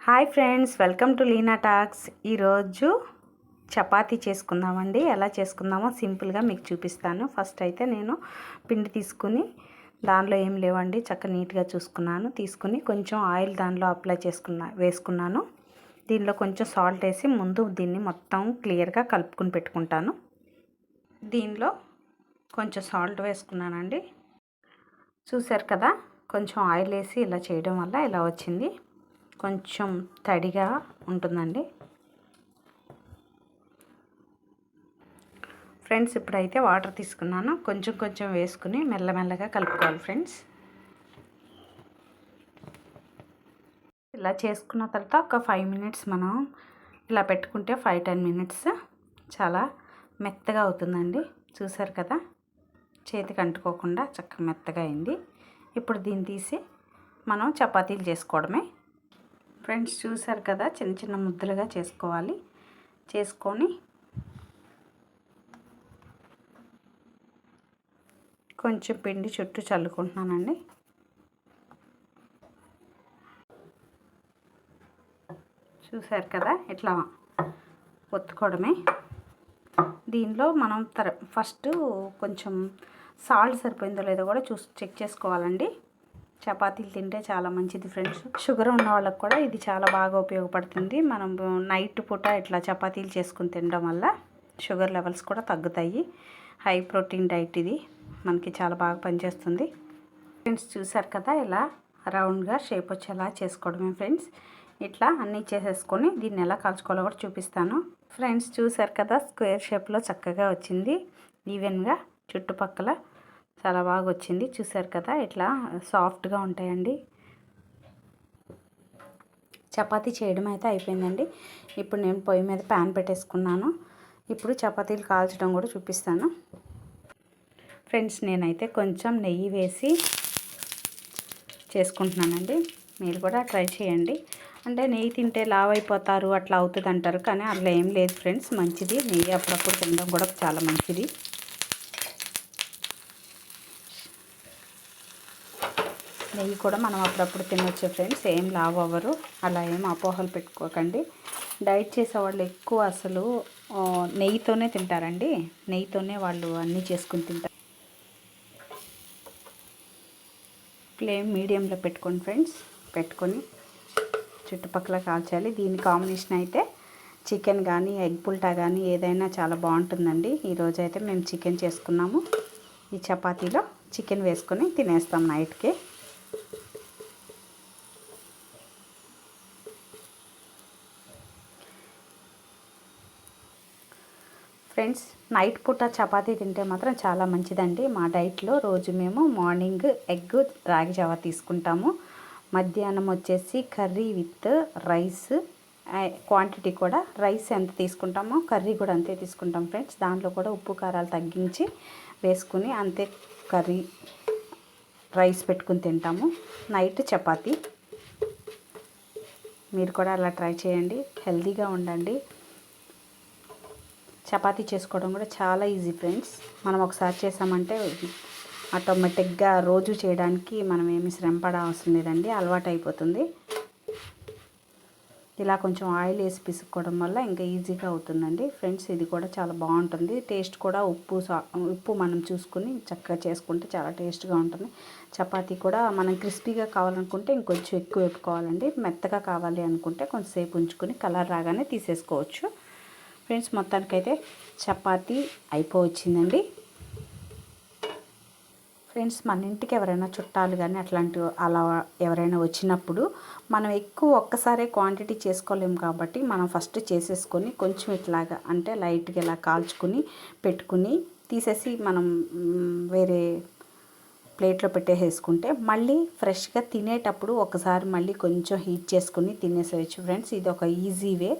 Hi friends welcome to Leena talks. ఈరోజు చపాతీ చేసుకుందామండి. ఎలా చేసుకుందామో సింపుల్గా మీకు చూపిస్తాను. ఫస్ట్ అయితే నేను పిండి తీసుకుని దానిలో ఏం లేవండి చక్క నీట్గా చూసుకున్నాను. తీసుకుని కొంచెం ఆయిల్ దానిలో అప్లై చేసుకున్నా వేసుకున్నాను. దీనిలో కొంచెం సాల్ట్ వేసి ముందు దీన్ని మొత్తం క్లియర్గా కలుపుకుని పెట్టుకుంటాను. దీనిలో కొంచెం సాల్ట్ వేసుకున్నానండి. చూసారు కదా కొంచెం ఆయిల్ వేసి ఇలా చేయడం వల్ల ఇలా వచ్చింది? కొంచెం తడిగా ఉంటుందండి. ఫ్రెండ్స్ ఇప్పుడైతే వాటర్ తీసుకున్నాను. కొంచెం కొంచెం వేసుకుని మెల్లమెల్లగా కలుపుకోవాలి ఫ్రెండ్స్. ఇలా చేసుకున్న తర్వాత ఒక ఫైవ్ మినిట్స్ మనం ఇలా పెట్టుకుంటే ఫైవ్ టెన్ మినిట్స్ చాలా మెత్తగా అవుతుందండి. చూసారు కదా? చేతికి అంటుకోకుండా చక్కగా మెత్తగా అయింది. ఇప్పుడు దీన్ని తీసి మనం చపాతీలు చేసుకోవడమే. ఫ్రెండ్స్ చూసారు కదా చిన్న చిన్న ముద్దలుగా చేసుకోవాలి. చేసుకొని కొంచెం పిండి చుట్టూ చల్లుకుంటున్నానండి. చూసారు కదా ఇట్లా ఒత్తుకోవడమే. దీనిలో మనం తర ఫస్ట్ కొంచెం సాల్ట్ సరిపోయిందో లేదో కూడా చూసి చెక్ చేసుకోవాలండి. చపాతీలు తింటే చాలా మంచిది ఫ్రెండ్స్ షుగర్ ఉన్న వాళ్ళకి కూడా ఇది చాలా బాగా ఉపయోగపడుతుంది. మనం నైట్ పూట ఇట్లా చపాతీలు చేసుకుని తినడం వల్ల షుగర్ లెవెల్స్ కూడా తగ్గుతాయి. హై ప్రోటీన్ డైట్ ఇది. మనకి చాలా బాగా పనిచేస్తుంది. ఫ్రెండ్స్ చూసారు కదా ఇలా రౌండ్గా షేప్ వచ్చేలా చేసుకోవడమే ఫ్రెండ్స్ ఇట్లా అన్నీ చేసేసుకొని దీన్ని ఎలా కాల్చుకోవాలో కూడా చూపిస్తాను. ఫ్రెండ్స్ చూసారు కదా స్క్వేర్ షేప్లో చక్కగా వచ్చింది. ఈవెన్గా చుట్టుపక్కల చాలా బాగా వచ్చింది చూసారు కదా ఇట్లా సాఫ్ట్గా ఉంటాయండి. చపాతీ చేయడం అయితే అయిపోయిందండి. ఇప్పుడు నేను పొయ్యి మీద ప్యాన్ పెట్టేసుకున్నాను. ఇప్పుడు చపాతీలు కాల్చడం కూడా చూపిస్తాను. ఫ్రెండ్స్ నేనైతే కొంచెం నెయ్యి వేసి చేసుకుంటున్నానండి. మీరు కూడా ట్రై చేయండి. అంటే నెయ్యి తింటే లావ్ అయిపోతారు అట్లా అవుతుంది అంటారు కానీ అట్లా ఏం లేదు ఫ్రెండ్స్. మంచిది. నెయ్యి అప్పుడప్పుడు తినడం కూడా చాలా మంచిది. నెయ్యి కూడా మనం అప్పుడప్పుడు తినొచ్చు ఫ్రెండ్స్. ఏం లావ్ అవ్వరు. అలా ఏం అపోహలు పెట్టుకోకండి. డైట్ చేసే వాళ్ళు ఎక్కువ అసలు నెయ్యితోనే తింటారండి. నెయ్యితోనే వాళ్ళు అన్నీ చేసుకుని తింటారు. ఫ్లేమ్ మీడియంలో పెట్టుకోండి ఫ్రెండ్స్. పెట్టుకొని చుట్టుపక్కల కాల్చాలి. దీని కాంబినేషన్ అయితే చికెన్ కానీ ఎగ్ పుల్టా కానీ ఏదైనా చాలా బాగుంటుందండి. ఈరోజు అయితే మేము చికెన్ చేసుకున్నాము. ఈ చపాతీలో చికెన్ వేసుకొని తినేస్తాం నైట్కి. ఫ్రెండ్స్ నైట్ పూట చపాతీ తింటే మాత్రం చాలా మంచిదండి. మా డైట్లో రోజు మేము మార్నింగ్ ఎగ్ రాగి జావ తీసుకుంటాము. మధ్యాహ్నం వచ్చేసి కర్రీ విత్ రైస్ క్వాంటిటీ కూడా రైస్ ఎంత తీసుకుంటామో కర్రీ కూడా అంతే తీసుకుంటాం ఫ్రెండ్స్. దాంట్లో కూడా ఉప్పు కారాలు తగ్గించి వేసుకుని అంతే కర్రీ రైస్ పెట్టుకుని తింటాము. నైట్ చపాతీ. మీరు కూడా అలా ట్రై చేయండి. హెల్తీగా ఉండండి. చపాతీ చేసుకోవడం కూడా చాలా ఈజీ ఫ్రెండ్స్. మనం ఒకసారి చేసామంటే ఆటోమేటిక్గా రోజు చేయడానికి మనం ఏమి శ్రమ అవసరం లేదండి అలవాటు అయిపోతుంది. ఇలా కొంచెం ఆయిల్ వేసి పిసుక్కోవడం వల్ల ఇంకా ఈజీగా అవుతుందండి. ఫ్రెండ్స్ ఇది కూడా చాలా బాగుంటుంది. టేస్ట్ కూడా ఉప్పు ఉప్పు మనం చూసుకుని చక్కగా చేసుకుంటే చాలా టేస్ట్గా ఉంటుంది. చపాతీ కూడా మనం క్రిస్పీగా కావాలనుకుంటే ఇంకొంచెం ఎక్కువ వేపుకోవాలండి. మెత్తగా కావాలి అనుకుంటే కొంచెంసేపు ఉంచుకొని కలర్ రాగానే తీసేసుకోవచ్చు. ఫ్రెండ్స్ మొత్తానికైతే చపాతి అయిపోవచ్చిందండి. ఫ్రెండ్స్ మన ఇంటికి ఎవరైనా చుట్టాలు కానీ అట్లాంటి అలా ఎవరైనా వచ్చినప్పుడు మనం ఎక్కువ ఒక్కసారే క్వాంటిటీ చేసుకోలేము కాబట్టి మనం ఫస్ట్ చేసేసుకొని కొంచెం ఇట్లాగా అంటే లైట్గా ఇలా కాల్చుకుని పెట్టుకుని తీసేసి మనం వేరే ప్లేట్లో పెట్టేసేసుకుంటే మళ్ళీ ఫ్రెష్గా తినేటప్పుడు ఒకసారి మళ్ళీ కొంచెం హీట్ చేసుకుని తినేసేయచ్చు. ఫ్రెండ్స్ ఇది ఒక ఈజీ వే.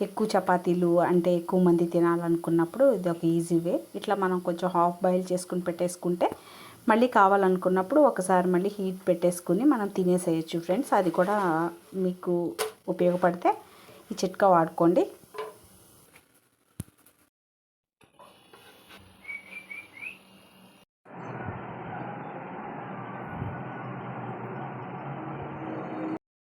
ఎక్కువ చపాతీలు అంటే ఎక్కువ మంది తినాలనుకున్నప్పుడు ఇది ఒక ఈజీ వే ఇట్లా మనం కొంచెం హాఫ్ బాయిల్ చేసుకుని పెట్టేసుకుంటే మళ్ళీ కావాలనుకున్నప్పుడు ఒకసారి మళ్ళీ హీట్ పెట్టేసుకుని మనం తినేసేయచ్చు ఫ్రెండ్స్ అది కూడా మీకు ఉపయోగపడితే ఈ చిట్కా వాడుకోండి.